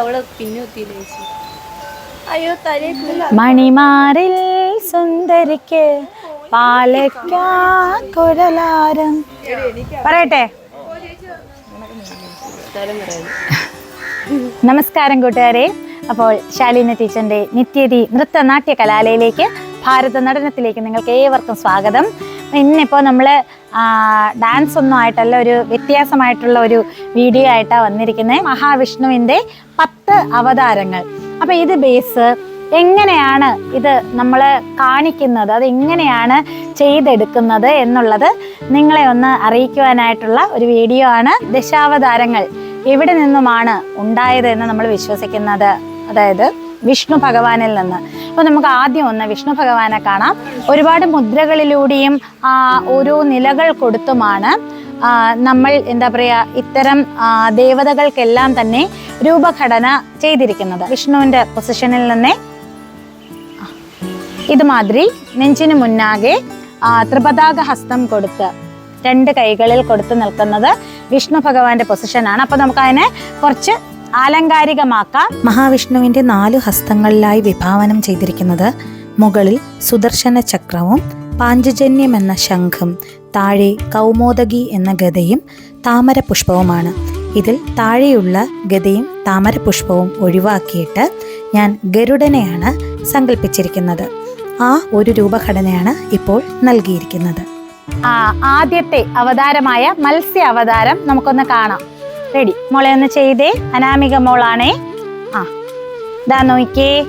അവളെ മണിമാറിൽ സുന്ദരിക്ക് പാലക്കാരം പറയട്ടെ? നമസ്കാരം കൂട്ടുകാരെ. അപ്പോൾ ശാലിന ടീച്ചറിന്റെ നിത്യതി നൃത്തനാട്യ കലാലയിലേക്ക് ഭാരത നടനത്തിലേക്ക് നിങ്ങൾക്ക് ഏവർക്കും സ്വാഗതം. ഇന്നിപ്പോ നമ്മൾ ഡാൻസ് ഒന്നും ആയിട്ടല്ല ഒരു വ്യത്യാസമായിട്ടുള്ള ഒരു വീഡിയോ ആയിട്ടാണ് വന്നിരിക്കുന്നത് മഹാവിഷ്ണുവിന്റെ പത്ത് അവതാരങ്ങൾ. അപ്പോൾ ഇത് ബേസ് എങ്ങനെയാണ് ഇത് നമ്മൾ കാണിക്കുന്നത്? അത് എങ്ങനെയാണ് ചെയ്തെടുക്കുന്നത് എന്നുള്ളത് നിങ്ങളെ ഒന്ന് അറിയിക്കുവാനായിട്ടുള്ള ഒരു വീഡിയോ ആണ്. ദശാവതാരങ്ങൾ എവിടെ നിന്നുമാണ് ഉണ്ടായത് എന്ന് നമ്മൾ വിശ്വസിക്കുന്നത്? അതായത് വിഷ്ണു ഭഗവാനിൽ നിന്ന്. അപ്പോൾ നമുക്ക് ആദ്യം ഒന്ന് വിഷ്ണു ഭഗവാനെ കാണാം. ഒരുപാട് മുദ്രകളിലൂടെയും ഓരോ നിലകൾ കൊടുത്തുമാണ് നമ്മൾ എന്താ പറയുക ഇത്തരം ദേവതകൾക്കെല്ലാം തന്നെ രൂപഘടന ചെയ്തിരിക്കുന്നത്. വിഷ്ണുവിന്റെ പൊസിഷനിൽ നിന്ന്. ഇതുമാതിരി നെഞ്ചിന് മുന്നാകെ ത്രിപതാക ഹസ്തം കൊടുത്ത് രണ്ട് കൈകളിൽ കൊടുത്തു നിൽക്കുന്നത് വിഷ്ണു ഭഗവാന്റെ പൊസിഷനാണ് അപ്പൊ നമുക്ക് അതിനെ കുറച്ച് ആലങ്കാരികമാക്കാം. മഹാവിഷ്ണുവിന്റെ നാലു ഹസ്തങ്ങളിലായി വിഭാവനം ചെയ്തിരിക്കുന്നത് മുകളിൽ സുദർശന ചക്രവും പാഞ്ചജന്യം എന്ന ശംഖും താഴെ കൗമോദകി എന്ന ഗതയും താമര പുഷ്പവുമാണ് ഇതിൽ താഴെയുള്ള ഗതയും താമര പുഷ്പവും ഒഴിവാക്കിയിട്ട് ഞാൻ ഗരുഡനെയാണ് സങ്കല്പിച്ചിരിക്കുന്നത് ആ ഒരു രൂപഘടനയാണ് ഇപ്പോൾ നൽകിയിരിക്കുന്നത്. ആ ആദ്യത്തെ അവതാരമായ മത്സ്യ അവതാരം നമുക്കൊന്ന് കാണാം. റെഡി. മോളെ ഒന്ന് ചെയ്തേ. അനാമിക മോളാണേ. ആ. ഇതാ നോക്കിയേ.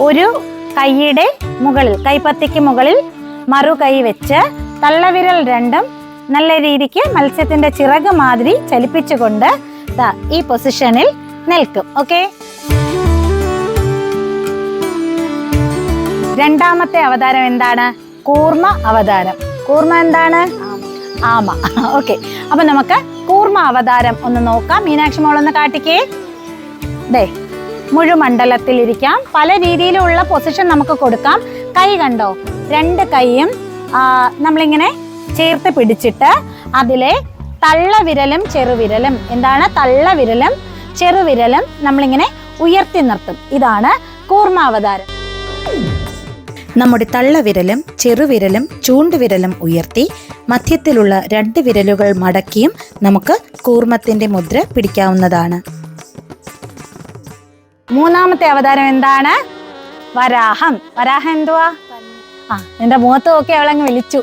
ഒരു കൈയുടെ മുകളിൽ കൈപ്പത്തിക്ക് മുകളിൽ മറു കൈ വെച്ച് തള്ളവിരൽ രണ്ടും നല്ല രീതിക്ക് മത്സ്യത്തിന്റെ ചിറക് മാതിരി ചലിപ്പിച്ചുകൊണ്ട് ഈ പൊസിഷനിൽ നിൽക്കും. ഓക്കെ? രണ്ടാമത്തെ അവതാരം എന്താണ്? കൂർമ്മ അവതാരം. കൂർമ്മ എന്താണ്? ആമ. ഓക്കെ. അപ്പൊ നമുക്ക് കൂർമ്മ അവതാരം ഒന്ന് നോക്കാം. മീനാക്ഷി മോൾ ഒന്ന് കാട്ടിക്കേ. ദേ മുഴുമണ്ഡലത്തിൽ ഇരിക്കാം പല രീതിയിലുള്ള പൊസിഷൻ നമുക്ക് കൊടുക്കാം. കൈ കണ്ടോ? രണ്ട് കൈയും നമ്മളിങ്ങനെ ചേർത്ത് പിടിച്ചിട്ട് അതിലെ തള്ളവിരലും ചെറുവിരലും. എന്താണ്? തള്ളവിരലും ചെറുവിരലും നമ്മളിങ്ങനെ ഉയർത്തി നിർത്തും. ഇതാണ് കൂർമാവതാരം നമ്മുടെ തള്ളവിരലും ചെറുവിരലും ചൂണ്ടുവിരലും ഉയർത്തി മധ്യത്തിലുള്ള രണ്ട് വിരലുകൾ മടക്കിയും നമുക്ക് കൂർമ്മത്തിന്റെ മുദ്ര പിടിക്കാവുന്നതാണ്. മൂന്നാമത്തെ അവതാരം എന്താണ്? വരാഹം. വരാഹം എന്തുവാ? ആ എന്റെ മുഖത്ത് നോക്കി അവളങ്ങ് വിളിച്ചു.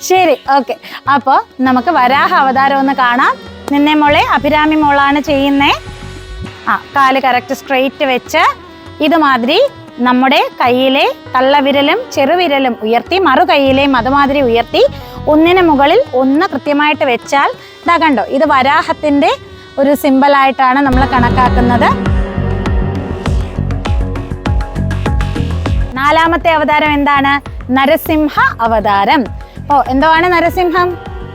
ശരി ഓക്കെ. അപ്പോൾ നമുക്ക് വരാഹ അവതാരം ഒന്ന് കാണാം. നിന്നെ മോളെ അഭിരാമി മോളാണ് ചെയ്യുന്നേ. ആ കാൽ കറക്റ്റ് സ്ട്രെയിറ്റ് വെച്ച്. ഇതുമാതിരി നമ്മുടെ കയ്യിലെ തള്ളവിരലും ചെറുവിരലും ഉയർത്തി മറു കൈയിലെയും അതുമാതിരി ഉയർത്തി ഒന്നിന് മുകളിൽ ഒന്ന് കൃത്യമായിട്ട് വെച്ചാൽ ഇതാ കണ്ടോ ഇത് വരാഹത്തിന്റെ ഒരു സിമ്പലായിട്ടാണ് നമ്മൾ കണക്കാക്കുന്നത്. നാലാമത്തെ അവതാരം എന്താണ്? നരസിംഹ അവതാരം. ഓ എന്തോ ആണ് നരസിംഹം?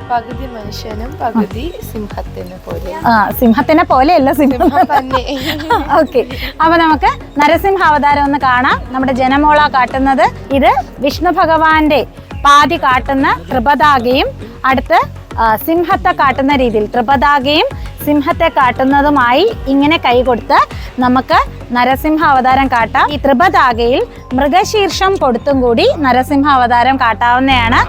പകുതി മനുഷ്യനും പകുതി സിംഹത്തിനെ പോലെ ആ സിംഹത്തിനെ പോലെയല്ല സിംഹം. തന്നെ. ഓക്കെ അപ്പൊ നമുക്ക് നരസിംഹ അവതാരം ഒന്ന് കാണാം. നമ്മുടെ ജനമോള കാട്ടുന്നത് ഇത് വിഷ്ണു ഭഗവാന്റെ പാതി കാട്ടുന്ന ത്രിപതാകയും അടുത്ത് സിംഹത്തെ കാട്ടുന്ന രീതിയിൽ ത്രിപതാകയും സിംഹത്തെ കാട്ടുന്നതുമായി ഇങ്ങനെ കൈ കൊടുത്ത് നമുക്ക് നരസിംഹ അവതാരം കാട്ടാം. ഈ ത്രിപതാകയിൽ മൃഗശീർഷം കൊടുത്തും കൂടി നരസിംഹ അവതാരം കാട്ടാവുന്നതാണ്.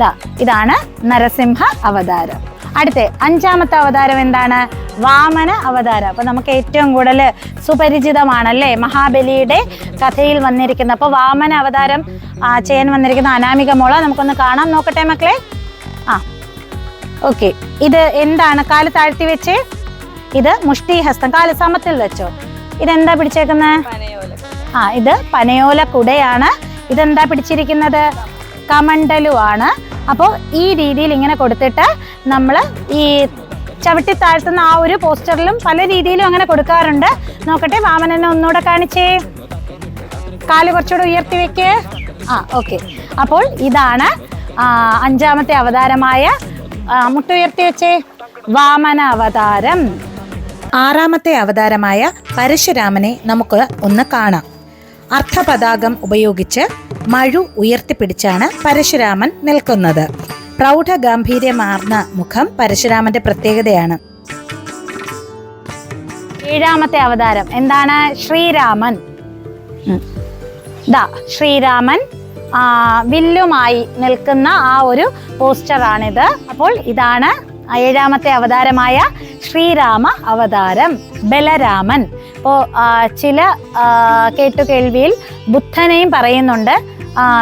ദാ ഇതാണ് നരസിംഹ അവതാരം. അടുത്ത അഞ്ചാമത്തെ അവതാരം എന്താണ്? വാമന അവതാരം. അപ്പൊ നമുക്ക് ഏറ്റവും കൂടുതൽ സുപരിചിതമാണ് അല്ലേ മഹാബലിയുടെ കഥയിൽ വന്നിരിക്കുന്ന അപ്പൊ വാമന അവതാരം ചെയ്യാൻ വന്നിരിക്കുന്ന അനാമിക മോള നമുക്കൊന്ന് കാണാം. നോക്കട്ടെ മക്കളെ. ആ ഓക്കെ. ഇത് എന്താണ്? കാൽ താഴ്ത്തി വെച്ചേ? ഇത് മുഷ്ടി ഹസ്തം കാൽ സമത്തിൽ വെച്ചോ. ഇതെന്താ പിടിച്ചേക്കുന്നത് ആ ഇത് പനയോല കുടയാണ്. ഇതെന്താ പിടിച്ചിരിക്കുന്നത്? കമണ്ടലുമാണ് അപ്പോൾ ഈ രീതിയിൽ ഇങ്ങനെ കൊടുത്തിട്ട് നമ്മൾ ഈ ചവിട്ടി താഴ്ത്തുന്ന ആ ഒരു പോസ്റ്ററിലും പല രീതിയിലും അങ്ങനെ കൊടുക്കാറുണ്ട്. നോക്കട്ടെ വാമനനെ ഒന്നുകൂടെ കാണിച്ചേ. കാൽ കുറച്ചുകൂടെ ഉയർത്തി വെക്ക്. ആ ഓക്കെ. അപ്പോൾ ഇതാണ് അഞ്ചാമത്തെ അവതാരമായ മുട്ടുയർത്തി വെച്ചേ. വാമന അവതാരം. ആറാമത്തെ അവതാരമായ പരശുരാമനെ നമുക്ക് ഒന്ന് കാണാം. അർത്ഥപതാകം ഉപയോഗിച്ച് മഴു ഉയർത്തിപ്പിടിച്ചാണ് പരശുരാമൻ നിൽക്കുന്നത്. പ്രൗഢ പ്രൗഢഗാംഭീര്യമാർന്ന മുഖം പരശുരാമന്റെ പ്രത്യേകതയാണ്. ഏഴാമത്തെ അവതാരം. എന്താണ്? ശ്രീരാമൻ. ദാ ശ്രീരാമൻ വില്ലുമായി നിൽക്കുന്ന ആ ഒരു പോസ്റ്ററാണിത്. അപ്പോൾ ഇതാണ് ഏഴാമത്തെ അവതാരമായ ശ്രീരാമ അവതാരം ബലരാമൻ. അപ്പോൾ ചില കേട്ടുകേൾവിയിൽ ബുദ്ധനെയും പറയുന്നുണ്ട്.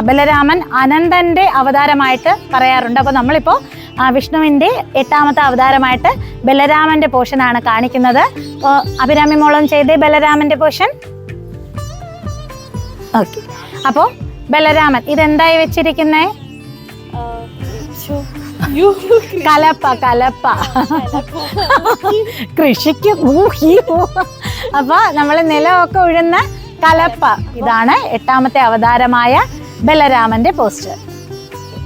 ബലരാമൻ അനന്തന്റെ അവതാരമായിട്ട് പറയാറുണ്ട്. അപ്പോൾ നമ്മളിപ്പോൾ വിഷ്ണുവിന്റെ എട്ടാമത്തെ അവതാരമായിട്ട് ബലരാമന്റെ പോഷനാണ് കാണിക്കുന്നത്. അപ്പോൾ അഭിരാമി മോളം ചെയ്തേ ബലരാമന്റെ പോഷൻ ഓക്കെ അപ്പോൾ ബലരാമൻ ഇതെന്തായി വെച്ചിരിക്കുന്നേ? കലപ്പ കലപ്പ. കൃഷിക്ക് അപ്പൊ നമ്മൾ നിലമൊക്കെ ഉഴുന്ന കലപ്പ. ഇതാണ് എട്ടാമത്തെ അവതാരമായ ബലരാമന്റെ പോസ്റ്റർ.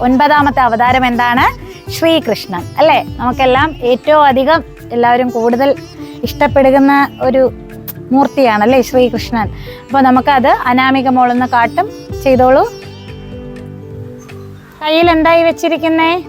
ഒൻപതാമത്തെ അവതാരം എന്താണ്? ശ്രീകൃഷ്ണൻ. അല്ലേ? നമുക്കെല്ലാം ഏറ്റവും അധികം എല്ലാവരും കൂടുതൽ ഇഷ്ടപ്പെടുന്ന ഒരു മൂർത്തിയാണ് അല്ലേ ശ്രീകൃഷ്ണൻ. അപ്പോൾ നമുക്കത് അനാമിക മോളെന്ന് കാട്ടും. ചെയ്തോളൂ. കയ്യിൽ എന്തായി വെച്ചിരിക്കുന്നേ?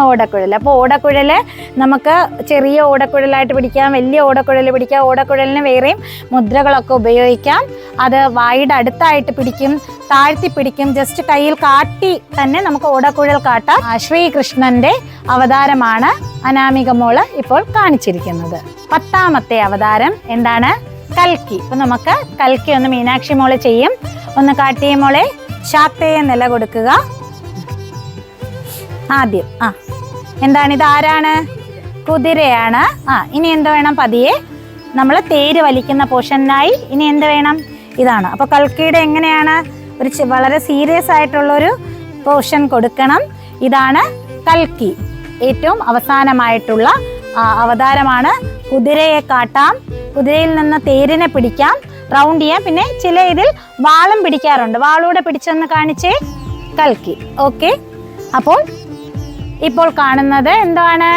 ഓടക്കുഴൽ. അപ്പോൾ ഓടക്കുഴൽ നമുക്ക് ചെറിയ ഓടക്കുഴലായിട്ട് പിടിക്കാം വലിയ ഓടക്കുഴൽ പിടിക്കാം. ഓടക്കുഴലിന് വേറെയും മുദ്രകളൊക്കെ ഉപയോഗിക്കാം. അത് വായുടെ അടുത്തായിട്ട് പിടിക്കും താഴ്ത്തി പിടിക്കും. ജസ്റ്റ് കയ്യിൽ കാട്ടി തന്നെ നമുക്ക് ഓടക്കുഴൽ കാട്ടാം. ആ, ശ്രീകൃഷ്ണന്റെ അവതാരമാണ് അനാമിക മോൾ ഇപ്പോൾ കാണിച്ചിരിക്കുന്നത്. പത്താമത്തെ അവതാരം എന്താണ്? കൽക്കി. ഇപ്പൊ നമുക്ക് കൽക്കി ഒന്ന് മീനാക്ഷി മോൾ ചെയ്യും. ഒന്ന് കാട്ടിയ മോളെ ശാക്തയെ നില കൊടുക്കുക ആദ്യം. ആ. എന്താണ്? ഇത് ആരാണ് കുതിരയാണ്. ആ ഇനി എന്ത് വേണം പതിയെ? നമ്മൾ തേര് വലിക്കുന്ന പോർഷനായി ഇനി എന്ത് വേണം? ഇതാണ്. അപ്പോൾ കൽക്കിയുടെ എങ്ങനെയാണ്? ഒരു വളരെ സീരിയസ് ആയിട്ടുള്ളൊരു പോർഷൻ കൊടുക്കണം. ഇതാണ് കൽക്കി. ഏറ്റവും അവസാനമായിട്ടുള്ള അവതാരമാണ്. കുതിരയെ കാട്ടാം. കുതിരയിൽ നിന്ന് തേരിനെ പിടിക്കാം. റൗണ്ട് ചെയ്യാം. പിന്നെ ചില ഇതിൽ വാളും പിടിക്കാറുണ്ട്. വാളൂടെ പിടിച്ചെന്ന് കാണിച്ചേ കൽക്കി. ഓക്കെ. അപ്പോൾ ഇപ്പോൾ കാണുന്നത് എന്താണ്?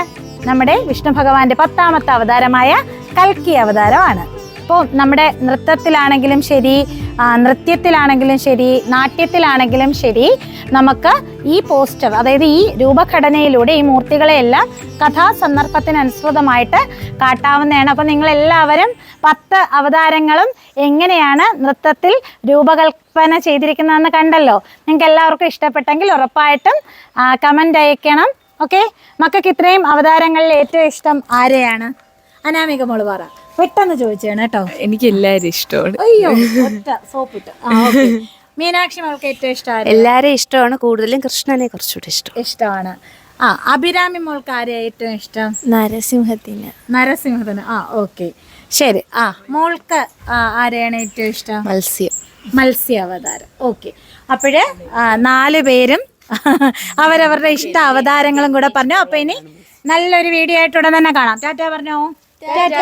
നമ്മുടെ വിഷ്ണു ഭഗവാന്റെ പത്താമത്തെ അവതാരമായ കൽക്കി അവതാരമാണ്. ഇപ്പോൾ നമ്മുടെ നൃത്തത്തിലാണെങ്കിലും ശരി നൃത്യത്തിലാണെങ്കിലും ശരി നാട്യത്തിലാണെങ്കിലും ശരി നമുക്ക് ഈ പോസ്റ്റർ അതായത് ഈ രൂപഘടനയിലൂടെ ഈ മൂർത്തികളെയെല്ലാം കഥാസന്ദർഭത്തിനനുസൃതമായിട്ട് കാട്ടാവുന്നതാണ്. അപ്പം നിങ്ങളെല്ലാവരും പത്ത് അവതാരങ്ങളും എങ്ങനെയാണ് നൃത്തത്തിൽ രൂപകൽപ്പന ചെയ്തിരിക്കുന്നതെന്ന് കണ്ടല്ലോ. നിങ്ങൾക്ക് എല്ലാവർക്കും ഇഷ്ടപ്പെട്ടെങ്കിൽ ഉറപ്പായിട്ടും കമന്റ് അയക്കണം. ഓക്കെ മക്കൾക്ക് ഇത്രയും അവതാരങ്ങളിൽ ഏറ്റവും ഇഷ്ടം ആരെയാണ്? അനാമിക മോൾ പെട്ടെന്ന് ചോദിച്ചാണ് കേട്ടോ. എനിക്ക് എല്ലാരും ഇഷ്ടമാണ്. അയ്യോ ഒറ്റ സോപ്പിട്ട് ആ, okay. മീനാക്ഷി മോൾക്ക് ഏറ്റവും ഇഷ്ടമാണ് എല്ലാരും ഇഷ്ടമാണ്. കൂടുതലും കൃഷ്ണനെ കുറച്ചുകൂടി ഇഷ്ടം. ഇഷ്ടമാണ്. ആ അഭിരാമി മോൾക്ക് ആരെയാ ഏറ്റവും ഇഷ്ടം? നരസിംഹത്തിന്. നരസിംഹത്തിന്. ആ ഓക്കെ ശരി. ആ മോൾക്ക് ആ, ആരെയാണ് ഏറ്റവും ഇഷ്ടം? മത്സ്യം. മത്സ്യാവതാരം. ഓക്കെ അപ്പോഴ് നാല് പേരും അവരവരുടെ ഇഷ്ട അവതാരങ്ങളും കൂടെ പറഞ്ഞു. അപ്പൊ ഇനി നല്ലൊരു വീഡിയോ ആയിട്ട് ഉടൻ തന്നെ കാണാം. ടാറ്റ പറഞ്ഞോ? ടാറ്റ.